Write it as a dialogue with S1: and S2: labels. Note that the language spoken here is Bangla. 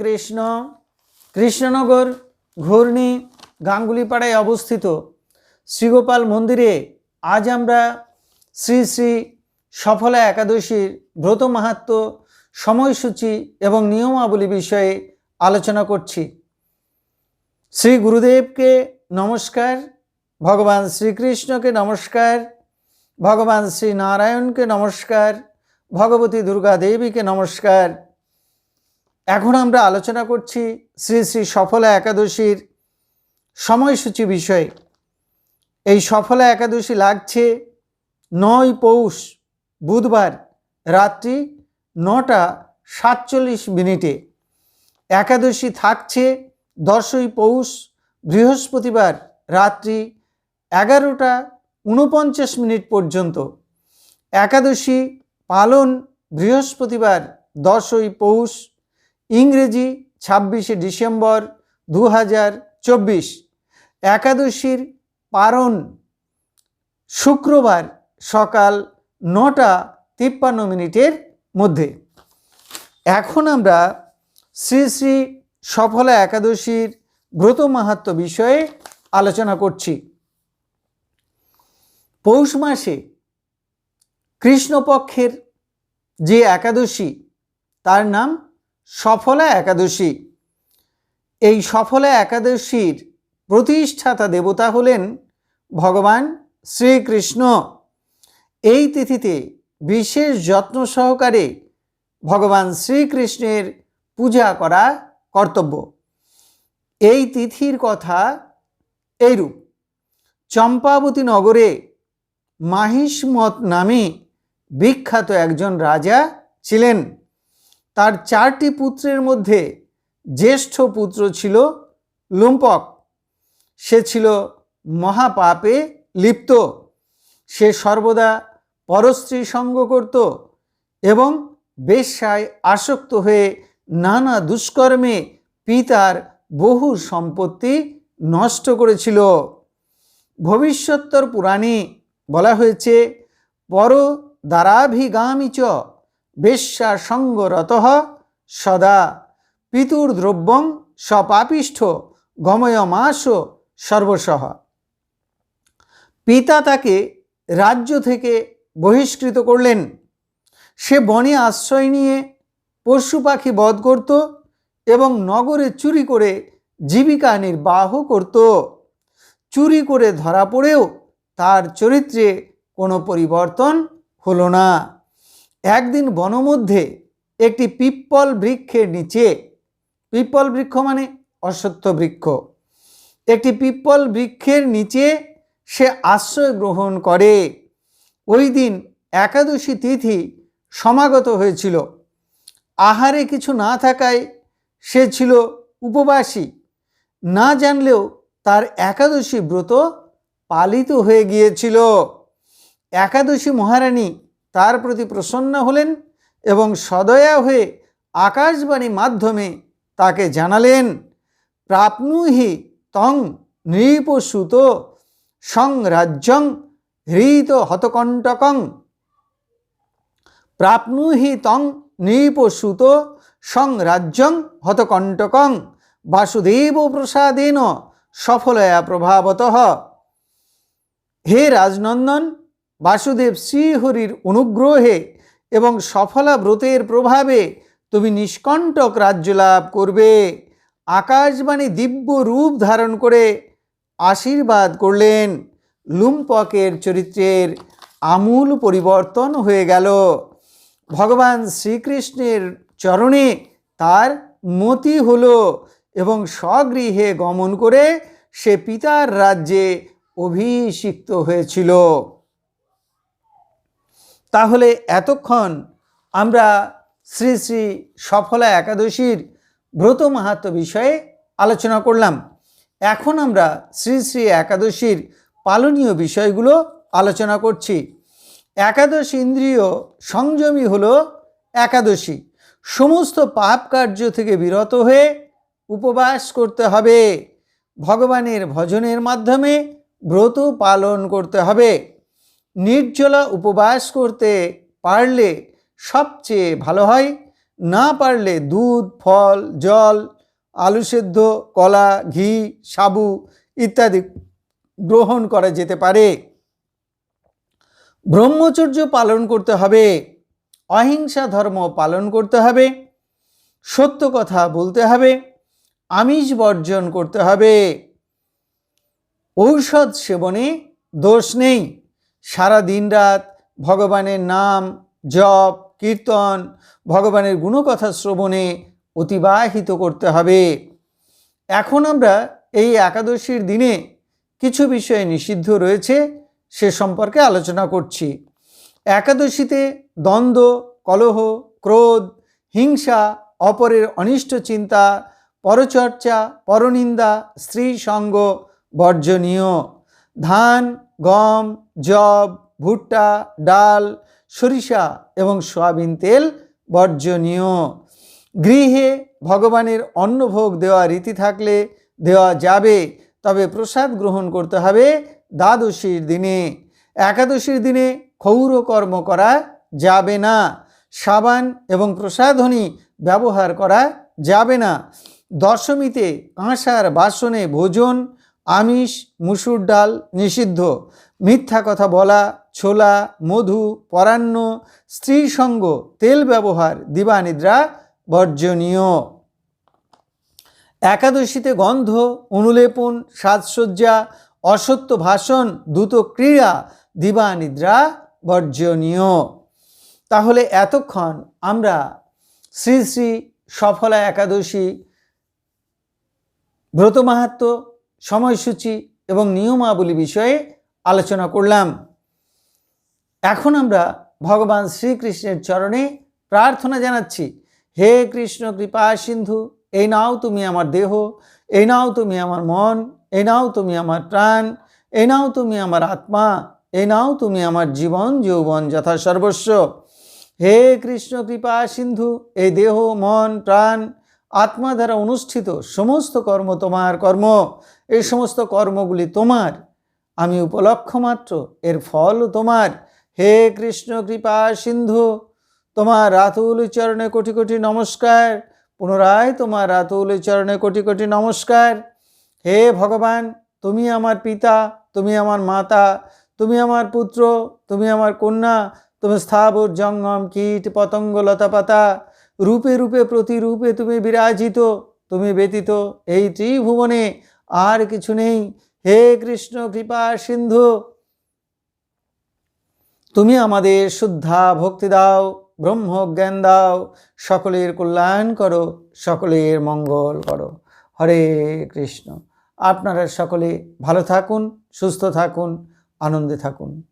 S1: কৃষ্ণ, কৃষ্ণনগর ঘূর্ণি গাঙ্গুলিপাড়ায় অবস্থিত শ্রীগোপাল মন্দিরে আজ আমরা শ্রী শ্রী সফলা একাদশীর ব্রত মাহাত্ম, সময়সূচি এবং নিয়মাবলী বিষয়ে আলোচনা করছি। শ্রী গুরুদেবকে নমস্কার, ভগবান শ্রীকৃষ্ণকে নমস্কার, ভগবান শ্রী নারায়ণকে নমস্কার, ভগবতী দুর্গা দেবীকে নমস্কার। এখন আমরা আলোচনা করছি শ্রী শ্রী সফলা একাদশীর সময়সূচি বিষয়ে। এই সফলা একাদশী লাগছে নয় পৌষ, বুধবার রাত্রি নটা সাতচল্লিশ মিনিটে। একাদশী থাকছে দশই পৌষ, বৃহস্পতিবার রাত্রি এগারোটা উনপঞ্চাশ মিনিট পর্যন্ত। একাদশী পালন বৃহস্পতিবার দশই পৌষ ইংরেজি ছাব্বিশে ডিসেম্বর দু হাজার চব্বিশ। একাদশীর পারণ শুক্রবার সকাল নটা তিপ্পান্ন মিনিটের মধ্যে। এখন আমরা শ্রী শ্রী সফলা একাদশীর ব্রত মাহাত্ম বিষয়ে আলোচনা করছি। পৌষ মাসে কৃষ্ণপক্ষের যে একাদশী, তার নাম সফলা একাদশী। এই সফলা একাদশীর প্রতিষ্ঠাতা দেবতা হলেন ভগবান শ্রীকৃষ্ণ। এই তিথিতে বিশেষ যত্ন সহকারে ভগবান শ্রীকৃষ্ণের পূজা করা কর্তব্য। এই তিথির কথা এইরূপ। চম্পাবতী নগরে মাহিষ্মত নামে বিখ্যাত একজন রাজা ছিলেন। তার চারটি পুত্রের মধ্যে জ্যেষ্ঠ পুত্র ছিল লুম্পক। সে ছিল মহাপাপে লিপ্ত। সে সর্বদা পরস্ত্রী সঙ্গ করত এবং বেশ্যায় আসক্ত হয়ে নানা দুষ্কর্মে পিতার বহু সম্পত্তি নষ্ট করেছিল। ভবিষ্যত্তর পুরাণে বলা হয়েছে পর দ্বারাভিগামী চ। বেশ্যা সঙ্গরত সদা। পিতুর দ্রব্যং সপাপিষ্ঠ গময়মাস সর্বসহ পিতা তাকে রাজ্য থেকে বহিষ্কৃত করলেন। সে বনে আশ্রয় নিয়ে পশু পাখি বধ করত এবং নগরে চুরি করে জীবিকা নির্বাহ করত। চুরি করে ধরা পড়েও তার চরিত্রে কোনো পরিবর্তন হলো না। একদিন বনমধ্যে একটি পিপ্পল বৃক্ষের নিচে, পিপ্পল বৃক্ষ মানে অশ্বত্থ বৃক্ষ, একটি পিপ্পল বৃক্ষের নিচে সে আশ্রয় গ্রহণ করে। ওই দিন একাদশী তিথি সমাগত হয়েছিল। আহারে কিছু না থাকায় সে ছিল উপবাসী। না জানলেও তার একাদশী ব্রত পালিত হয়ে গিয়েছিল। একাদশী মহারানী তার প্রতি প্রসন্ন হলেন এবং সদয়া হয়ে আকাশবাণী মাধ্যমে তাকে জানালেন, প্রাপ্নুহি তং নৃপসুত সংরাজ্যং হৃত হতকণ্টকং। প্রাপ্নুহি তং নৃপসুত সংরাজ্যং হতকণ্টকং। বাসুদেব প্রসাদেন সফলয়া প্রভাবত। হে রাজনন্দন বাসুদেব শ্রীহরির অনুগ্রহে এবং সফলা ব্রতের প্রভাবে তুমি নিষ্কণ্টক রাজ্য লাভ করবে। আকাশবাণী দিব্য রূপ ধারণ করে আশীর্বাদ করলেন। লুম্পকের চরিত্রের আমূল পরিবর্তন হয়ে গেল। ভগবান শ্রীকৃষ্ণের চরণে তার মতি হলো এবং স্বগৃহে গমন করে সে পিতার রাজ্যে অভিষিক্ত হয়েছিল। তাহলে এতক্ষণ আমরা শ্রী শ্রী সফলা একাদশীর ব্রত মাহাত্ম বিষয়ে আলোচনা করলাম। এখন আমরা শ্রী শ্রী একাদশীর পালনীয় বিষয়গুলো আলোচনা করছি। একাদশ ইন্দ্রিয় সংযমী হল একাদশী। সমস্ত পাপ কার্য থেকে বিরত হয়ে উপবাস করতে হবে। ভগবানের ভজনের মাধ্যমে ব্রত পালন করতে হবে। নির্জলা উপবাস করতে পারলে সবচেয়ে ভালো হয়। না পারলে দুধ, ফল, জল, আলু সেদ্ধ, কলা, ঘি, সাবু ইত্যাদি গ্রহণ করা যেতে পারে। ব্রহ্মচর্য পালন করতে হবে, অহিংসা ধর্ম পালন করতে হবে, সত্য কথা বলতে হবে, আমিষ বর্জন করতে হবে। ঔষধ সেবনে দোষ নেই। সারা দিন রাত ভগবানের নাম জপ, কীর্তন, ভগবানের গুণকথা শ্রবণে অতিবাহিত করতে হবে। এখন আমরা এই একাদশীর দিনে কিছু বিষয়ে নিষিদ্ধ রয়েছে, সে সম্পর্কে আলোচনা করছি। একাদশীতে দ্বন্দ্ব, কলহ, ক্রোধ, হিংসা, অপরের অনিষ্ট চিন্তা, পরচর্চা, পরনিন্দা, স্ত্রী সঙ্গ, বর্জনীয়। ধান গম জব ভুট্টা, ডাল, সরিষা এবং সয়াবিন তেল বর্জনীয়। গৃহে ভগবানের অন্নভোগ দেওয়া রীতি থাকলে দেওয়া যাবে, তবে প্রসাদ গ্রহণ করতে হবে দ্বাদশীর দিনে। একাদশীর দিনে ক্ষৌর কর্ম করা যাবে না, সাবান এবং প্রসাধনী ব্যবহার করা যাবে না। দশমীতে কাঁসার বাসনে ভোজন আমিষ, মুসুর ডাল নিষিদ্ধ। মিথ্যা কথা বলা, ছোলা, মধু, পরান্ন স্ত্রী সঙ্গ, তেল ব্যবহার, দিবানিদ্রা বর্জনীয়। একাদশীতে গন্ধ অনুলেপন সাজসজ্জা, অসত্য ভাষণ, দ্রুত ক্রীড়া দিবানিদ্রা বর্জনীয়। তাহলে এতক্ষণ আমরা শ্রী শ্রী সফলা একাদশী, ব্রত মাহাত্ম সময়সূচি এবং নিয়মাবলী বিষয়ে আলোচনা করলাম। এখন আমরা ভগবান শ্রীকৃষ্ণের চরণে প্রার্থনা জানাচ্ছি, হে কৃষ্ণ, কৃপা, সিন্ধু, এই নাও তুমি আমার দেহ, এই নাও তুমি আমার মন, এই নাও তুমি আমার প্রাণ, এই নাও তুমি আমার আত্মা, এই নাও তুমি আমার জীবন, যৌবন যথা সর্বস্ব। হে কৃষ্ণ, কৃপা, সিন্ধু, এই দেহ, মন, প্রাণ, আত্মা দ্বারা অনুষ্ঠিত সমস্ত কর্ম তোমার কর্ম। এই সমস্ত কর্মগুলি তোমার। আমি উপলক্ষ মাত্র, এর ফল তোমার। হে কৃষ্ণ, কৃপা, সিন্ধু, তোমার রাতুল চরণে কোটি কোটি নমস্কার। পুনরায় তোমার রাতুল চরণে কোটি কোটি নমস্কার। হে ভগবান, তুমি আমার পিতা, তুমি আমার মাতা, তুমি আমার পুত্র, তুমি আমার কন্যা, তুমি স্থাবর জঙ্গম, কীট, পতঙ্গ, লতা পাতা। রূপে রূপে, প্রতিরূপে তুমি বিরাজিত, তুমি ব্যতীত এই ত্রিভুবনে আর কিছু নেই। হে কৃষ্ণ, কৃপা, সিন্ধু, তুমি আমাদের শুদ্ধা ভক্তি দাও ব্রহ্ম জ্ঞান দাও, সকলের কল্যাণ করো, সকলের মঙ্গল করো। হরে কৃষ্ণ। আপনারা সকলে ভালো থাকুন, সুস্থ থাকুন, আনন্দে থাকুন।